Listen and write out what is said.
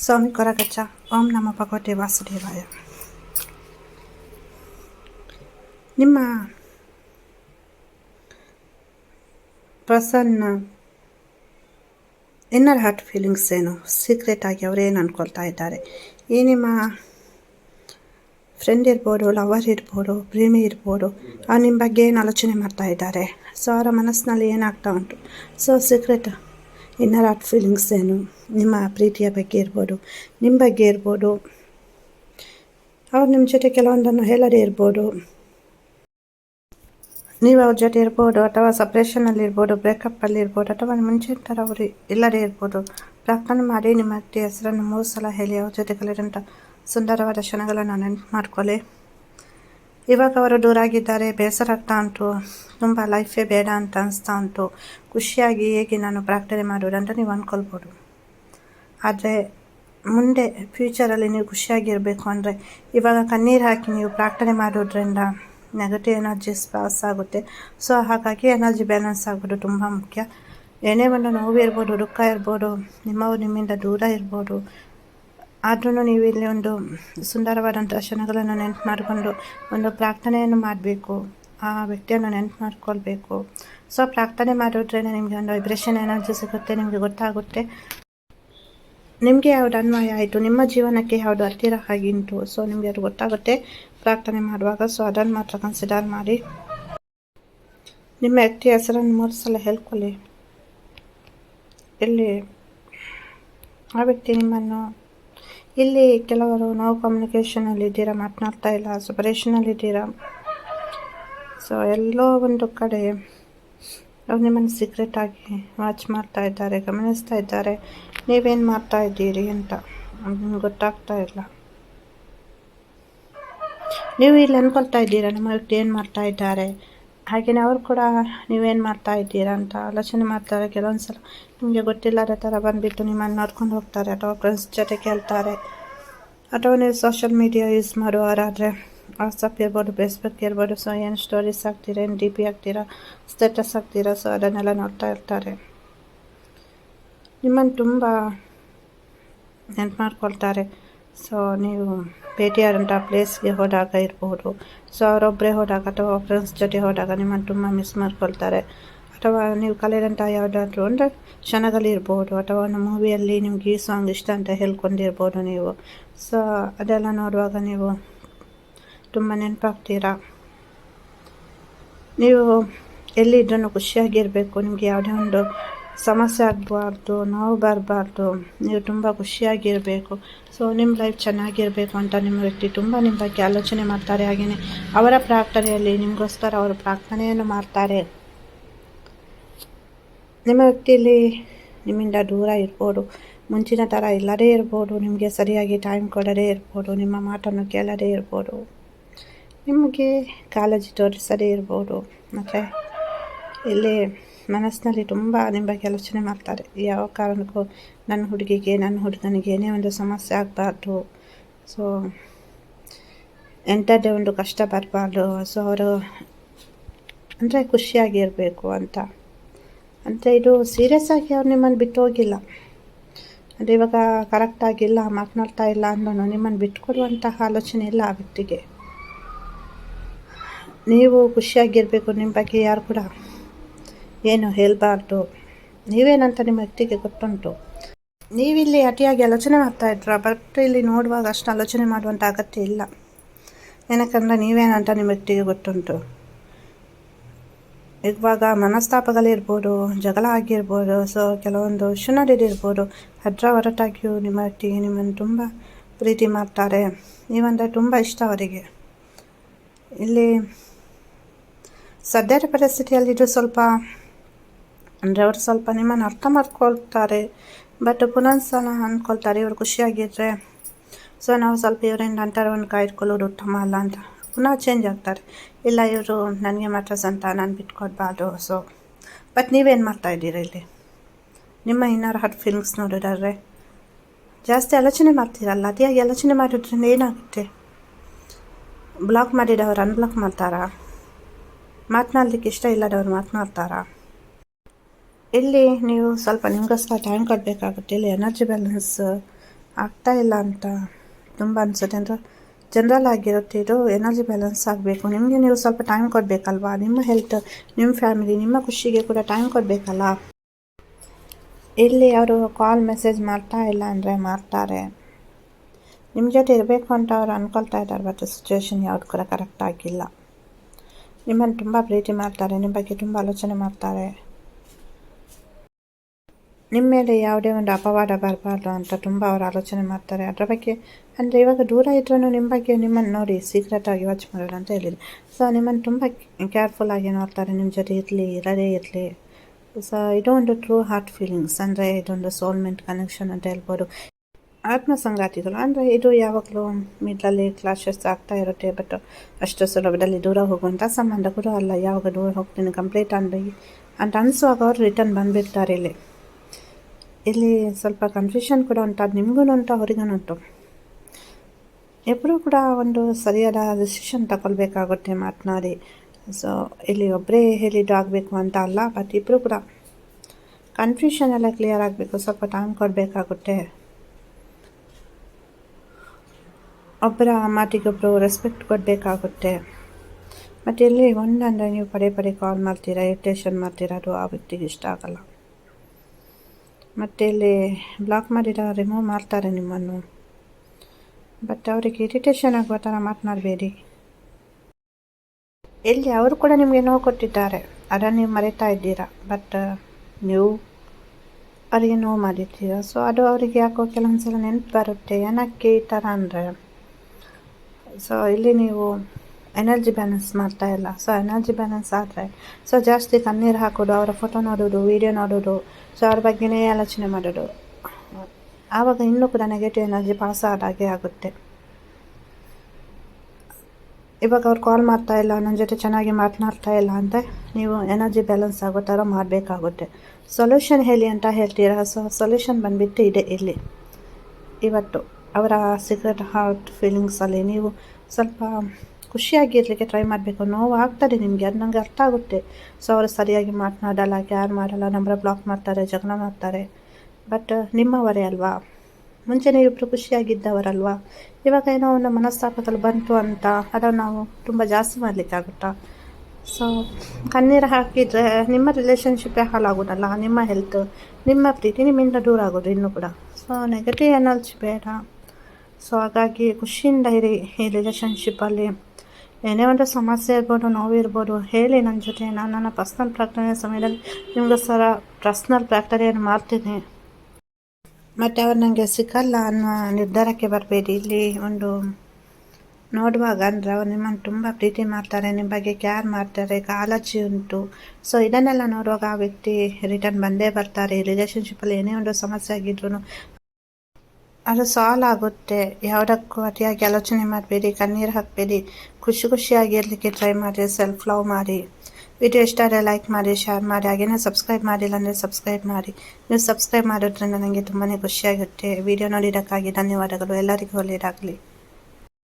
ಸ್ವಾಮಿ ಕೊರಗಚ್ಚ ಓಂ ನಮ ಭಗವತೆ ವಾಸುದೇವಾಯ ನಿಮ್ಮ ಪ್ರಸನ್ನ ಇನ್ನರ್ ಹಾರ್ಟ್ ಫೀಲಿಂಗ್ಸ್ ಏನು ಸೀಕ್ರೆಟ್ ಆಗಿ ಅವರೇನು ಅಂದ್ಕೊಳ್ತಾ ಇದ್ದಾರೆ ಈ ನಿಮ್ಮ ಫ್ರೆಂಡ್ ಇರ್ಬೋದು ಲವರ್ ಇರ್ಬೋದು ಪ್ರೇಮಿ ಇರ್ಬೋದು ಆ ನಿಮ್ಮ ಬಗ್ಗೆ ಏನು ಆಲೋಚನೆ ಮಾಡ್ತಾ ಇದ್ದಾರೆ ಸೊ ಅವರ ಮನಸ್ಸಿನಲ್ಲಿ ಏನಾಗ್ತಾ ಉಂಟು so secret inner heart feelings ಏನು ನಿಮ್ಮ ಪ್ರೀತಿಯ ಬಗ್ಗೆ ಇರ್ಬೋದು, ನಿಮ್ಮ ಬಗ್ಗೆ ಇರ್ಬೋದು. ಅವ್ರು ನಿಮ್ಮ ಜೊತೆ ಕೆಲವೊಂದನ್ನು ಹೇಳದೇ ಇರ್ಬೋದು. ನೀವು ಅವ್ರ ಜೊತೆ ಇರ್ಬೋದು ಅಥವಾ ಸಪ್ರೇಷನಲ್ಲಿ ಇರ್ಬೋದು ಬ್ರೇಕಪ್ಪಲ್ಲಿ ಇರ್ಬೋದು ಅಥವಾ ಮುಂಚಿನ ಥರ ಅವರು ಇಲ್ಲದೇ ಇರ್ಬೋದು, ಪ್ರಾರ್ಥನೆ ಮಾಡಿ ನಿಮ್ಮ ಅತ್ತೆ ಹೆಸರನ್ನು ಮೂರು ಸಲ ಹೇಳಿ ಅವ್ರ ಜೊತೆ ಕಲಿದಂಥ ಸುಂದರವಾದ ಕ್ಷಣಗಳನ್ನು ನೆನಪು ಮಾಡ್ಕೊಳ್ಳಿ. ಇವಾಗ ಅವರು ದೂರ ಆಗಿದ್ದಾರೆ ಬೇಸರ ಆಗ್ತಾ ಉಂಟು, ತುಂಬ ಲೈಫೇ ಬೇಡ ಅಂತ ಅನಿಸ್ತಾ ಉಂಟು. ಖುಷಿಯಾಗಿ ಹೇಗೆ ನಾನು ಪ್ರಾರ್ಥನೆ ಮಾಡೋದು ಅಂತ ನೀವು ಅಂದ್ಕೊಳ್ಬೋದು. ಆದರೆ ಮುಂದೆ ಫ್ಯೂಚರಲ್ಲಿ ನೀವು ಖುಷಿಯಾಗಿರಬೇಕು ಅಂದರೆ ಇವಾಗ ಕಣ್ಣೀರು ಹಾಕಿ ನೀವು ಪ್ರಾರ್ಥನೆ ಮಾಡೋದ್ರಿಂದ ನೆಗೆಟಿವ್ ಎನರ್ಜೀಸ್ ಪಾಸ್ ಆಗುತ್ತೆ. ಸೊ ಹಾಗಾಗಿ ಎನರ್ಜಿ ಬ್ಯಾಲೆನ್ಸ್ ಆಗೋದು ತುಂಬ ಮುಖ್ಯ. ಏನೇ ಒಂದು ನೋವು ಇರ್ಬೋದು ದುಃಖ ಇರ್ಬೋದು ನಿಮ್ಮವು ನಿಮ್ಮಿಂದ ದೂರ ಇರ್ಬೋದು ಆದ್ರೂ ನೀವು ಇಲ್ಲಿ ಒಂದು ಸುಂದರವಾದಂಥ ಕ್ಷಣಗಳನ್ನು ನೆನಪು ಮಾಡಿಕೊಂಡು ಒಂದು ಪ್ರಾರ್ಥನೆಯನ್ನು ಮಾಡಬೇಕು, ಆ ವ್ಯಕ್ತಿಯನ್ನು ನೆನಪು ಮಾಡ್ಕೊಳ್ಬೇಕು. ಸೊ ಪ್ರಾರ್ಥನೆ ಮಾಡೋದ್ರಿಂದ ನಿಮಗೆ ಒಂದು ವೈಬ್ರೇಷನ್ ಎನರ್ಜಿ ಸಿಗುತ್ತೆ, ನಿಮಗೆ ಗೊತ್ತಾಗುತ್ತೆ. ನಿಮಗೆ ಯಾವ್ದು ಅನ್ವಯ ಆಯಿತು? ನಿಮ್ಮ ಜೀವನಕ್ಕೆ ಯಾವುದು ಹತ್ತಿರ ಆಗಿಂಟು ಸೊ ನಿಮಗೆ ಅದು ಗೊತ್ತಾಗುತ್ತೆ. ಪ್ರಾರ್ಥನೆ ಮಾಡುವಾಗ ಸೊ ಅದನ್ನು ಮಾತ್ರ ಕನ್ಸಿಡರ್ ಮಾಡಿ. ನಿಮ್ಮ ವ್ಯಕ್ತಿ ಹೆಸರನ್ನು ಮೂರು ಸಲ ಹೇಳ್ಕೊಳ್ಳಿ. ಇಲ್ಲಿ, ಆ ವ್ಯಕ್ತಿ ನಿಮ್ಮನ್ನು, ಇಲ್ಲಿ ಕೆಲವರು ನಾವು ಕಮ್ಯುನಿಕೇಷನಲ್ಲಿ ಇದ್ದೀರಾ, ಮಾತನಾಡ್ತಾ ಇಲ್ಲ ಸಪರೇಷನಲ್ಲಿದ್ದೀರಾ ಸೊ ಎಲ್ಲೋ ಒಂದು ಕಡೆ ಅವ್ರು ನಿಮ್ಮನ್ನು ಸೀಕ್ರೆಟಾಗಿ ವಾಚ್ ಮಾಡ್ತಾ ಇದ್ದಾರೆ, ಗಮನಿಸ್ತಾ ಇದ್ದಾರೆ. ನೀವೇನು ಮಾಡ್ತಾ ಇದ್ದೀರಿ ಅಂತ. ನಿಮ್ಗೆ ಗೊತ್ತಾಗ್ತಾ ಇಲ್ಲ. ನೀವು ಇಲ್ಲಿ ಅಂದ್ಕೊಳ್ತಾ ಇದ್ದೀರಾ, ನಮ್ಮ ವ್ಯಕ್ತಿ ಏನು ಮಾಡ್ತಾ ಇದ್ದಾರೆ? ಹಾಗೆಯೇ ಅವರು ಕೂಡ ನೀವೇನು ಮಾಡ್ತಾ ಇದ್ದೀರಾ ಅಂತ ಆಲೋಚನೆ ಮಾಡ್ತಾರೆ. ಕೆಲವೊಂದು ಸಲ ನಿಮಗೆ ಗೊತ್ತಿಲ್ಲದ ಥರ ಬಂದುಬಿಟ್ಟು ನಿಮ್ಮನ್ನು ನೋಡ್ಕೊಂಡು ಹೋಗ್ತಾರೆ ಅಥವಾ ಫ್ರೆಂಡ್ಸ್ ಜೊತೆ ಕೇಳ್ತಾರೆ. ಅಥವಾ ನೀವು ಸೋಷಿಯಲ್ ಮೀಡಿಯಾ ಯೂಸ್ ಮಾಡುವವರಾದರೆ ವಾಟ್ಸಪ್ ಇರ್ಬೋದು ಫೇಸ್ಬುಕ್ ಇರ್ಬೋದು ಸೊ ಏನು ಸ್ಟೋರೀಸ್ ಹಾಕ್ತೀರಾ, ಏನು ಡಿ ಪಿ ಹಾಕ್ತೀರಾ ಸ್ಟೇಟಸ್ ಹಾಕ್ತೀರಾ ಸೊ ಅದನ್ನೆಲ್ಲ ನೋಡ್ತಾ ಇರ್ತಾರೆ. ನಿಮ್ಮನ್ನು ತುಂಬ ನೆನ್ಪು ಮಾಡ್ಕೊಳ್ತಾರೆ ಸೊ ನೀವು ಭೇಟಿಯಾದಂಥ ಪ್ಲೇಸ್ಗೆ ಹೋದಾಗ ಇರಬಹುದು ಸೊ ಅವರೊಬ್ಬರೇ ಹೋದಾಗ ಅಥವಾ ಫ್ರೆಂಡ್ಸ್ ಜೊತೆ ಹೋದಾಗ ನಿಮ್ಮನ್ನು ತುಂಬ ಮಿಸ್ ಮಾಡ್ಕೊಳ್ತಾರೆ. ಅಥವಾ ನೀವು ಕಲಿಯೋಂಥ ಯಾವುದಾದ್ರೂ ಅಂದರೆ ಕ್ಷಣಗಳಿರ್ಬೋದು ಅಥವಾ ಒಂದು ಮೂವಿಯಲ್ಲಿ ನಿಮ್ಗೆ ಈ ಸಾಂಗ್ ಇಷ್ಟ ಅಂತ ಹೇಳ್ಕೊಂಡಿರ್ಬೋದು ನೀವು. ಸೊ ಅದೆಲ್ಲ ನೋಡುವಾಗ ನೀವು ತುಂಬ ನೆನಪಾಗ್ತೀರಾ? ನೀವು ಎಲ್ಲಿದ್ದೂ ಖುಷಿಯಾಗಿರಬೇಕು, ನಿಮಗೆ ಯಾವುದೇ ಒಂದು ಸಮಸ್ಯೆ ಆಗಬಾರ್ದು, ನೋವು ಬರಬಾರ್ದು, ನೀವು ತುಂಬ ಖುಷಿಯಾಗಿರಬೇಕು. ಸೊ ನಿಮ್ಮ ಲೈಫ್ ಚೆನ್ನಾಗಿರಬೇಕು ಅಂತ ನಿಮ್ಮ ವ್ಯಕ್ತಿ ತುಂಬ ನಿಮ್ಮ ಬಗ್ಗೆ ಆಲೋಚನೆ ಮಾಡ್ತಾರೆ. ಹಾಗೆಯೇ ಅವರ ಪ್ರಾರ್ಥನೆಯಲ್ಲಿ ನಿಮಗೋಸ್ಕರ ಅವರು ಪ್ರಾರ್ಥನೆಯನ್ನು ಮಾಡ್ತಾರೆ. ನಿಮ್ಮ ವ್ಯಕ್ತಿಯಲ್ಲಿ ನಿಮ್ಮಿಂದ ದೂರ ಇರ್ಬೋದು, ಮುಂಚಿನ ಥರ ಇಲ್ಲದೇ ಇರ್ಬೋದು, ನಿಮಗೆ ಸರಿಯಾಗಿ ಟೈಮ್ ಕೊಡದೇ ಇರ್ಬೋದು, ನಿಮ್ಮ ಮಾತನ್ನು ಕೇಳದೇ ಇರ್ಬೋದು, ನಿಮಗೆ ಕಾಳಜಿ ತೋರಿಸದೇ ಇರ್ಬೋದು. ಮತ್ತು ಇಲ್ಲಿ ಮನಸ್ಸಿನಲ್ಲಿ ತುಂಬ ನಿಮ್ಮ ಆಲೋಚನೆ ಮಾಡ್ತಾರೆ. ಯಾವ ಕಾರಣಕ್ಕೂ ನನ್ನ ಹುಡುಗಿಗೆ, ನನ್ನ ಹುಡುಗನಿಗೆ ಏನೇ ಒಂದು ಸಮಸ್ಯೆ ಆಗಬಾರ್ದು. ಸೊ ಎಂಥದ್ದೇ ಒಂದು ಕಷ್ಟ ಬರಬಾರ್ದು. ಸೊ ಅವರು ಅಂದರೆ ಖುಷಿಯಾಗಿರಬೇಕು ಅಂತ. ಅಂದರೆ ಇದು ಸೀರಿಯಸ್ ಆಗಿ ಅವ್ರು ನಿಮ್ಮನ್ನು ಬಿಟ್ಟು ಹೋಗಿಲ್ಲ. ಅಂದರೆ ಇವಾಗ ಕರೆಕ್ಟಾಗಿಲ್ಲ ಮಾತನಾಡ್ತಾ ಇಲ್ಲ ಅನ್ನೋ ನಿಮ್ಮನ್ನು ಬಿಟ್ಕೊಡುವಂತಹ ಆಲೋಚನೆ ಇಲ್ಲ ಆ ವ್ಯಕ್ತಿಗೆ. ನೀವು ಖುಷಿಯಾಗಿರಬೇಕು ನಿಮ್ಮ ಬಗ್ಗೆ ಯಾರು ಕೂಡ. ಏನು ಹೇಳಬಾರ್ದು. ನೀವೇನಂತ ನಿಮ್ಮ ವ್ಯಕ್ತಿಗೆ ಗೊತ್ತುಂಟು. ನೀವಿಲ್ಲಿ ಅತಿಯಾಗಿ ಆಲೋಚನೆ ಮಾಡ್ತಾಯಿದ್ರ ಬಟ್ ಇಲ್ಲಿ ನೋಡುವಾಗ ಅಷ್ಟು ಆಲೋಚನೆ ಮಾಡುವಂಥ ಅಗತ್ಯ ಇಲ್ಲ. ಏನಕ್ಕಂದ್ರೆ ನೀವೇನಂತ ನಿಮ್ಮ ವ್ಯಕ್ತಿಗೆ ಗೊತ್ತುಂಟು. ಇವಾಗ ಮನಸ್ತಾಪಗಳಿರ್ಬೋದು ಜಗಳ ಆಗಿರ್ಬೋದು ಸೊ ಕೆಲವೊಂದು ಶುನಡಿದಿರ್ಬೋದು ಅದರ ಹೊರತಾಗಿಯೂ ನಿಮ್ಮ ವ್ಯಕ್ತಿಗೆ ನಿಮ್ಮನ್ನು ತುಂಬ ಪ್ರೀತಿ ಮಾಡ್ತಾರೆ. ನೀವಂದರೆ ತುಂಬ ಇಷ್ಟ ಅವರಿಗೆ. ಇಲ್ಲಿ ಸದ್ಯದ ಪರಿಸ್ಥಿತಿಯಲ್ಲಿ ಸ್ವಲ್ಪ ಅಂದರೆ ಅವರು ಸ್ವಲ್ಪ ನಿಮ್ಮನ್ನು ಅರ್ಥ ಮಾಡ್ಕೊಳ್ತಾರೆ. ಬಟ್ ಸಲ ಅಂದ್ಕೊಳ್ತಾರೆ ಇವರು ಖುಷಿಯಾಗಿದ್ದರೆ ಸೊ ನಾವು ಸ್ವಲ್ಪ ಇವರಿಂದ ಅಂತರವನ್ನು ಕಾಯ್ದುಕೊಳ್ಳೋದು ಉತ್ತಮ ಅಲ್ಲ ಅಂತ ಪುನಃ ಚೇಂಜ್ ಆಗ್ತಾರೆ. ಇಲ್ಲ, ಇವರು ನನಗೆ ಮಾತ್ರ ಸಂತ ನಾನು ಬಿಟ್ಕೊಡ್ಬಾರ್ದು ಸೊ ಬಟ್ ನೀವೇನು ಮಾಡ್ತಾ ಇಲ್ಲಿ? ನಿಮ್ಮ ಇನ್ನರ್ ಹಾರ್ಟ್ ಫೀಲಿಂಗ್ಸ್ ನೋಡಿದ್ರೆ ಜಾಸ್ತಿ ಆಲೋಚನೆ ಮಾಡ್ತೀರಲ್ಲ, ಅತಿಯಾಗಿ ಆಲೋಚನೆ ಮಾಡಿದ್ರಿಂದ ಏನಾಗುತ್ತೆ? ಬ್ಲಾಕ್ ಮಾಡಿದವರು ಅನ್ಬ್ಲಾಕ್ ಮಾಡ್ತಾರಾ? ಮಾತನಾಡ್ಲಿಕ್ಕೆ ಇಷ್ಟ ಇಲ್ಲದವ್ರು ಮಾತನಾಡ್ತಾರಾ? ಇಲ್ಲಿ ನೀವು ಸ್ವಲ್ಪ ನಿಮಗೋಸ್ಕರ ಟೈಮ್ ಕೊಡಬೇಕಾಗುತ್ತೆ ಇಲ್ಲಿ ಎನರ್ಜಿ ಬ್ಯಾಲೆನ್ಸ್ ಆಗ್ತಾ ಇಲ್ಲ ಅಂತ ತುಂಬ ಅನಿಸುತ್ತೆ. ಅಂದರೆ ಜನರಲ್ ಆಗಿರುತ್ತೆ ಇದು ಎನರ್ಜಿ ಬ್ಯಾಲೆನ್ಸ್ ಆಗಬೇಕು. ನಿಮಗೆ ನೀವು ಸ್ವಲ್ಪ ಟೈಮ್ ಕೊಡಬೇಕಲ್ವಾ? ನಿಮ್ಮ ಹೆಲ್ತ್ ನಿಮ್ಮ ಫ್ಯಾಮಿಲಿ ನಿಮ್ಮ ಖುಷಿಗೆ ಕೂಡ ಟೈಮ್ ಕೊಡಬೇಕಲ್ಲ? ಇಲ್ಲಿ ಅವರು ಕಾಲ್ ಮೆಸೇಜ್ ಮಾಡ್ತಾ ಇಲ್ಲ ಅಂದರೆ ಮಾಡ್ತಾರೆ. ನಿಮ್ಮ ಜೊತೆ ಇರಬೇಕು ಅಂತ ಅವ್ರು ಅಂದ್ಕೊಳ್ತಾ ಇದ್ದಾರೆ ಬಟ್ ಸಿಚುವೇಶನ್ ಯಾವುದು ಕೂಡ ಕರೆಕ್ಟ್ ಆಗಿಲ್ಲ. ನಿಮ್ಮನ್ನು ತುಂಬ ಪ್ರೀತಿ ಮಾಡ್ತಾರೆ, ನಿಮ್ಮ ಬಗ್ಗೆ ತುಂಬ ಆಲೋಚನೆ ಮಾಡ್ತಾರೆ. ನಿಮ್ಮ ಮೇಲೆ ಯಾವುದೇ ಒಂದು ಅಪವಾದ ಬರಬಾರ್ದು ಅಂತ ತುಂಬ ಅವರು ಆಲೋಚನೆ ಮಾಡ್ತಾರೆ. ಅದರ ಬಗ್ಗೆ ಅಂದರೆ ಇವಾಗ ದೂರ ಇದ್ರೂ ನಿಮ್ಮ ಬಗ್ಗೆ ನಿಮ್ಮನ್ನು ನೋಡಿ ಸೀಕ್ರೆಟಾಗಿ ವಾಚ್ ಮಾಡೋಣ ಅಂತ ಹೇಳಿದ್ರು ಸೊ ನಿಮ್ಮನ್ನು ತುಂಬ ಕೇರ್ಫುಲ್ಲಾಗಿ ನೋಡ್ತಾರೆ. ನಿಮ್ಮ ಜೊತೆ ಇರಲಿ, ಇರದೇ ಇರಲಿ. ಸೊ ಇದೊಂದು ಟ್ರೂ ಹಾರ್ಟ್ ಫೀಲಿಂಗ್ಸ್ ಅಂದರೆ ಇದೊಂದು ಸೋಲ್ಮೆಂಟ್ ಕನೆಕ್ಷನ್ ಅಂತ ಹೇಳ್ಬೋದು. ಆತ್ಮ ಸಂಗಾತಿಗಳು ಅಂದರೆ ಇದು ಯಾವಾಗಲೂ ಮಿಡ್ಲಲ್ಲಿ ಕ್ಲಾಶಸ್ ಆಗ್ತಾ ಇರುತ್ತೆ ಬಟ್ ಅಷ್ಟು ಸುಲಭದಲ್ಲಿ ದೂರ ಹೋಗುವಂಥ ಸಂಬಂಧ ಕೂಡ ಅಲ್ಲ. ಯಾವಾಗ ದೂರ ಹೋಗ್ತೀನಿ ಕಂಪ್ಲೀಟ್ ಅಂದು ಅಂತ ಅನಿಸುವಾಗ ಅವರು ರಿಟರ್ನ್ ಬಂದುಬಿಡ್ತಾರೆ ಇಲ್ಲಿ. ಇಲ್ಲಿ ಸ್ವಲ್ಪ ಕನ್ಫ್ಯೂಷನ್ ಕೂಡ ಉಂಟು ನಿಮಗೂ ಉಂಟು, ಅವರಿಗೂ ಉಂಟು. ಇಬ್ಬರೂ ಕೂಡ ಒಂದು ಸರಿಯಾದ ಡಿಸಿಷನ್ ತಗೊಳ್ಬೇಕಾಗುತ್ತೆ ಮಾತನಾಡಿ ಸೊ ಇಲ್ಲಿ ಒಬ್ಬರೇ ಹೇಳಿದ್ದು ಆಗಬೇಕು ಅಂತ ಅಲ್ಲ ಬಟ್ ಇಬ್ಬರು ಕೂಡ ಕನ್ಫ್ಯೂಷನ್ ಎಲ್ಲ ಕ್ಲಿಯರ್ ಆಗಬೇಕು, ಸ್ವಲ್ಪ ಟೈಮ್ ಕೊಡಬೇಕಾಗುತ್ತೆ. ಒಬ್ಬರ ಮಾತಿಗೊಬ್ಬರು ರೆಸ್ಪೆಕ್ಟ್ ಕೊಡಬೇಕಾಗುತ್ತೆ. ಮತ್ತು ಇಲ್ಲಿ ಒಂದಂದರೆ ನೀವು ಪದೇ ಪದೇ ಕಾಲ್ ಮಾಡ್ತೀರಾ ಇರಿಟೇಷನ್ ಮಾಡ್ತೀರಾ ಅದು ಆ ವ್ಯಕ್ತಿಗೆ ಇಷ್ಟ ಆಗಲ್ಲ. ಮತ್ತು ಇಲ್ಲಿ ಬ್ಲಾಕ್ ಮಾಡಿರೋ ರಿಮೂವ್ ಮಾಡ್ತಾರೆ ನಿಮ್ಮನ್ನು. ಬಟ್ ಅವರಿಗೆ ಇರಿಟೇಷನ್ ಆಗುವ ಥರ ಮಾತನಾಡಬೇಡಿ. ಎಲ್ಲಿ ಅವರು ಕೂಡ ನಿಮಗೆ ನೋವು ಕೊಟ್ಟಿದ್ದಾರೆ. ಅದನ್ನು ನೀವು ಮರೆತಾ ಇದ್ದೀರಾ? ಬಟ್ ನೀವು ಅವರಿಗೆ ನೋವು ಮಾಡಿದ್ದೀರ? ಸೊ ಅದು ಅವರಿಗೆ ಯಾಕೋ ಕೆಲವೊಂದು ಸಲ ನೆನಪು ಬರುತ್ತೆ. ಏನಕ್ಕೆ ಈ ಥರ ಅಂದರೆ? ಸೊ ಇಲ್ಲಿ ನೀವು ಎನರ್ಜಿ ಬ್ಯಾಲೆನ್ಸ್ ಮಾಡ್ತಾ ಇಲ್ಲ ಸೊ ಎನರ್ಜಿ ಬ್ಯಾಲೆನ್ಸ್ ಆದರೆ ಸೊ ಜಾಸ್ತಿ ಕಣ್ಣೀರು ಹಾಕೋದು, ಅವರ ಫೋಟೋ ನೋಡೋದು ವೀಡಿಯೋ ನೋಡೋದು. ಸೊ ಅವ್ರ ಬಗ್ಗೆನೇ ಆಲೋಚನೆ ಮಾಡೋದು. ಆವಾಗ ಇನ್ನೂ ಕೂಡ ನೆಗೆಟಿವ್ ಎನರ್ಜಿ ಪಾಸ್ ಆದಾಗೆ ಆಗುತ್ತೆ. ಇವಾಗ ಅವ್ರು ಕಾಲ್ ಮಾಡ್ತಾ ಇಲ್ಲ ನನ್ನ ಜೊತೆ ಚೆನ್ನಾಗಿ ಮಾತನಾಡ್ತಾ ಇಲ್ಲ ಅಂತ ನೀವು ಎನರ್ಜಿ ಬ್ಯಾಲೆನ್ಸ್ ಆಗೋ ಥರ ಮಾಡಬೇಕಾಗುತ್ತೆ. ಸೊಲ್ಯೂಷನ್ ಹೇಳಿ ಅಂತ ಹೇಳ್ತೀರಾ? ಸೊ ಸೊಲ್ಯೂಷನ್ ಬಂದುಬಿಟ್ಟು ಇದೆ ಇಲ್ಲಿ. ಇವತ್ತು, ಅವರ ಸೀಕ್ರೆಟ್ ಹಾರ್ಟ್ ಫೀಲಿಂಗ್ಸಲ್ಲಿ ನೀವು ಸ್ವಲ್ಪ ಖುಷಿಯಾಗಿರಲಿಕ್ಕೆ ಟ್ರೈ ಮಾಡಬೇಕು. ನೋವು ಆಗ್ತದೆ ನಿಮಗೆ, ಅದು ನನಗೆ ಅರ್ಥ ಆಗುತ್ತೆ. ಸೊ ಅವರು ಸರಿಯಾಗಿ ಮಾತನಾಡಲ್ಲ ಕ್ಯಾರ್ ಮಾಡಲ್ಲ ನಂಬರ್ ಬ್ಲಾಕ್ ಮಾಡ್ತಾರೆ ಜಗಳ ಮಾಡ್ತಾರೆ. ಬಟ್ ನಿಮ್ಮವರೇ ಅಲ್ವಾ? ಮುಂಚೆನೇ ಇಬ್ಬರು ಖುಷಿಯಾಗಿದ್ದವರಲ್ವಾ? ಇವಾಗ ಏನೋ ಒಂದು ಮನಸ್ತಾಪದಲ್ಲಿ ಬಂತು ಅಂತ, ಅದನ್ನು ನಾವು ತುಂಬ ಜಾಸ್ತಿ ಮಾಡಲಿಕ್ಕಾಗುತ್ತಾ? ಸೊ ಕಣ್ಣೀರು ಹಾಕಿದರೆ ನಿಮ್ಮ ರಿಲೇಷನ್ಶಿಪ್ಪೇ ಹಾಳಾಗೋದಲ್ಲ, ನಿಮ್ಮ ಹೆಲ್ತ್ ನಿಮ್ಮ ಪ್ರೀತಿ ನಿಮ್ಮಿಂದ ದೂರ ಆಗೋದು ಇನ್ನೂ ಕೂಡ. ಸೊ ನೆಗೆಟಿವ್ ಎನರ್ಜಿ ಬೇಡ. ಸೊ ಹಾಗಾಗಿ ಖುಷಿಯಿಂದ ಇರಿ ಈ ರಿಲೇಷನ್ಶಿಪ್ಪಲ್ಲಿ ಏನೇ ಒಂದು ಸಮಸ್ಯೆ ಇರ್ಬೋದು ನೋವಿರ್ಬೋದು ಹೇಳಿ ನನ್ನ ಜೊತೆ. ನಾನು ನನ್ನ ಪರ್ಸ್ನಲ್ ಪ್ರಾರ್ಥನೆ ಸಮಯದಲ್ಲಿ ನಿಮಗೋಸ್ಕರ ಪರ್ಸ್ನಲ್ ಪ್ರಾರ್ಥನೆಯನ್ನು ಮಾಡ್ತೀನಿ ಮತ್ತು ಅವ್ರು ನನಗೆ ಸಿಕ್ಕಲ್ಲ ಅನ್ನೋ ನಿರ್ಧಾರಕ್ಕೆ ಬರಬೇಡಿ. ಇಲ್ಲಿ ಒಂದು ನೋಡುವಾಗ ಅಂದರೆ ಅವ್ರು ನಿಮ್ಮನ್ನು ತುಂಬ ಪ್ರೀತಿ ಮಾಡ್ತಾರೆ ನಿಮ್ಮ ಬಗ್ಗೆ ಕೇರ್ ಮಾಡ್ತಾರೆ, ಕಾಳಜಿ ಉಂಟು. ಸೊ ಇದನ್ನೆಲ್ಲ ನೋಡುವಾಗ ಆ ವ್ಯಕ್ತಿ ರಿಟರ್ನ್ ಬಂದೇ ಬರ್ತಾರೆ. ರಿಲೇಷನ್ಶಿಪ್ಪಲ್ಲಿ ಏನೇ ಒಂದು ಸಮಸ್ಯೆ ಆಗಿದ್ರು ಅದು ಸಾಲ್ವ್ ಆಗುತ್ತೆ ಯಾವುದಕ್ಕೂ ಅತಿಯಾಗಿ ಆಲೋಚನೆ ಮಾಡಬೇಡಿ, ಕಣ್ಣೀರು ಹಾಕಬೇಡಿ. ಖುಷಿ ಖುಷಿಯಾಗಿ ಇರಲಿಕ್ಕೆ ಟ್ರೈ ಮಾಡಿ ಸೆಲ್ಫ್ ಲವ್ ಮಾಡಿ. ವಿಡಿಯೋ ಇಷ್ಟ ಆದರೆ ಲೈಕ್ ಮಾಡಿ ಶೇರ್ ಮಾಡಿ. ಹಾಗೇನೇ ಸಬ್ಸ್ಕ್ರೈಬ್ ಮಾಡಿಲ್ಲ ಅಂದರೆ ಸಬ್ಸ್ಕ್ರೈಬ್ ಮಾಡಿ. ನೀವು ಸಬ್ಸ್ಕ್ರೈಬ್ ಮಾಡೋದ್ರಿಂದ ನನಗೆ ತುಂಬಾ ಖುಷಿಯಾಗುತ್ತೆ. ವಿಡಿಯೋ ನೋಡಿದ್ದಕ್ಕಾಗಿ ಧನ್ಯವಾದಗಳು. ಎಲ್ಲರಿಗೂ ಒಳ್ಳೆಯದಾಗಲಿ.